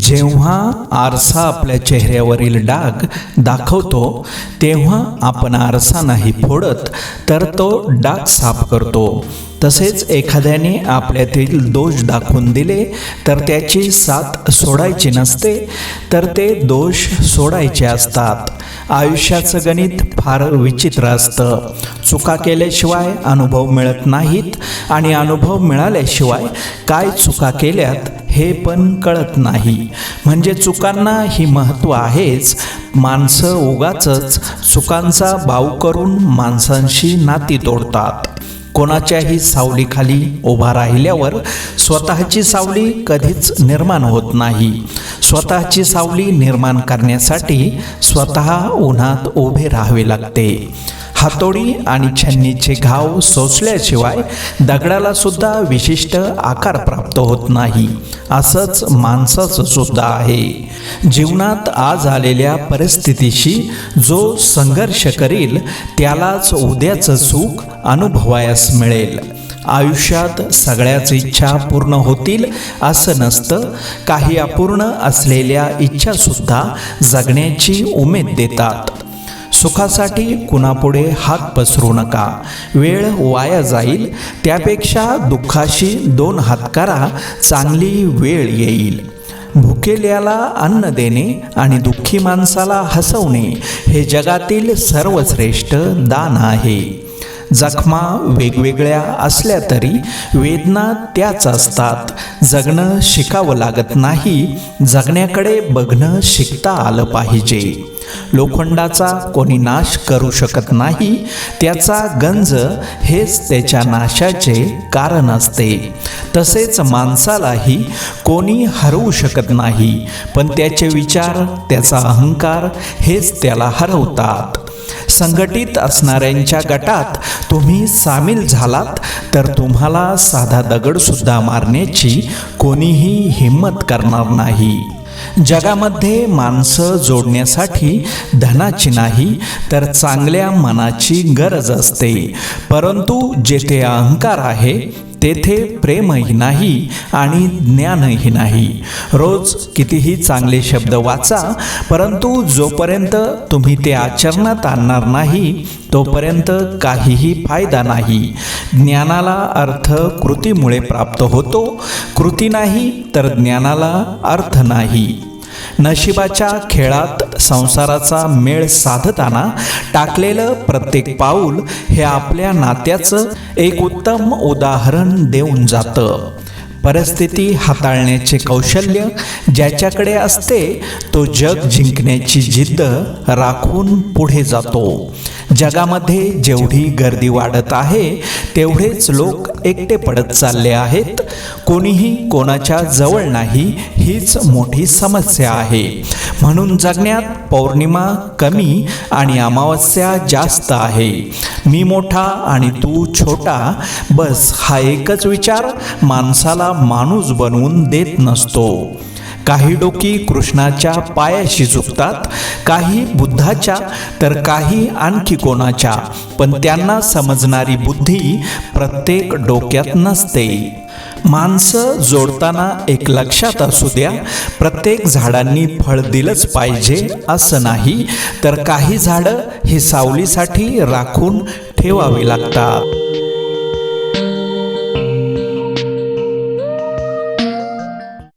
जेव्हा आरसा आपल्या चेहऱ्यावरील डाग दाखवतो तेव्हा आपण आरसा नाही फोडत तर तो डाग साफ करतो. तसेच एखाद्याने आपल्यातील दोष दाखवून दिले तर त्याची साथ सोडायची नसते तर ते दोष सोडायचे असतात. आयुष्याचं गणित फार विचित्र असतं. चुका केल्याशिवाय अनुभव मिळत नाहीत आणि अनुभव मिळाल्याशिवाय काय चुका केल्यात? हे पण कळत नाही. म्हणजे चुकांना ही महत्त्व आहेच. माणसं उगाचच चुकांचा भाव करून माणसांशी नाती तोडतात. कोणाच्याही सावलीखाली उभा राहिल्यावर स्वतःची सावली कधीच निर्माण होत नाही. स्वतःची सावली निर्माण करण्यासाठी स्वतः उन्हात उभे राहावे लागते. हातोडी आणि छन्नीचे घाव सोसल्याशिवाय दगडाला सुद्धा विशिष्ट आकार प्राप्त होत नाही. असंच माणसाचं सुद्धा आहे. जीवनात आज आलेल्या परिस्थितीशी जो संघर्ष करील त्यालाच उद्याचं सुख अनुभवायस मिळेल. आयुष्यात सगळ्याच इच्छा पूर्ण होतील असं नसतं काही अपूर्ण असलेल्या इच्छासुद्धा जगण्याची उमेद देतात. सुखासाठी कुणापुढे हात पसरू नका. वेळ वाया जाईल त्यापेक्षा दुःखाशी दोन हात करा चांगली वेळ येईल. भुकेल्याला अन्न देणे आणि दुःखी माणसाला हसवणे हे जगातील सर्वश्रेष्ठ दान आहे. जखमा वेगवेगळ्या असल्या तरी वेदना त्याच असतात. जगणं शिकावं लागत नाही जगण्याकडे बघणं शिकता आलं पाहिजे. लोखंडाचा कोणी नाश करू शकत नाही त्याचा गंज हेच त्याच्या नाशाचे कारण असते. तसेच माणसालाही कोणी हरवू शकत नाही पण त्याचे विचार त्याचा अहंकार हेच त्याला हरवतात. संघटित असणाऱ्यांच्या गटात तुम्ही सामील झालात तर तुम्हाला साधा दगडसुद्धा मारण्याची कोणीही हिंमत करणार नाही. जगामध्ये माणसं जोडण्यासाठी धनाची नाही तर चांगल्या मनाची गरज असते. परंतु जेथे अहंकार आहे तेथे प्रेमही नाही आणि ज्ञानही नाही. रोज कितीही चांगले शब्द वाचा परंतु जोपर्यंत तुम्ही ते आचरणात आणणार नाही तोपर्यंत काहीही फायदा नाही. ज्ञानाला अर्थ कृतीमुळे प्राप्त होतो कृती नाही तर ज्ञानाला अर्थ नाही. नशिबाच्या खेळात संसाराचा मेळ साधताना टाकलेलं प्रत्येक पाऊल हे आपल्या नात्याचं एक उत्तम उदाहरण देऊन जातं. परिस्थिती हाताळण्याचे कौशल्य ज्याच्याकडे असते तो जग जिंकण्याची जिद्द राखून पुढे जातो. जगामध्ये जेवढी गर्दी वाढत आहे तेवढेच लोक एकटे पडत चालले आहेत. कोणीही कोणाच्या जवळ नाही हीच मोठी समस्या आहे. म्हणून जगण्यात पौर्णिमा कमी आणि अमावस्या जास्त आहे. मी मोठा आणि तू छोटा बस हा एकच विचार माणसाला माणूस बनवून देत नसतो. काही डोकी कृष्णाच्या पायाशी झुकतात काही बुद्धाच्या तर काही आणखी कोणाच्या. पण त्यांना समजणारी बुद्धी प्रत्येक डोक्यात नसते. माणसं जोडताना एक लक्षात असू द्या प्रत्येक झाडांनी फळ दिलंच पाहिजे असं नाही तर काही झाडं ही सावलीसाठी राखून ठेवावी लागतात.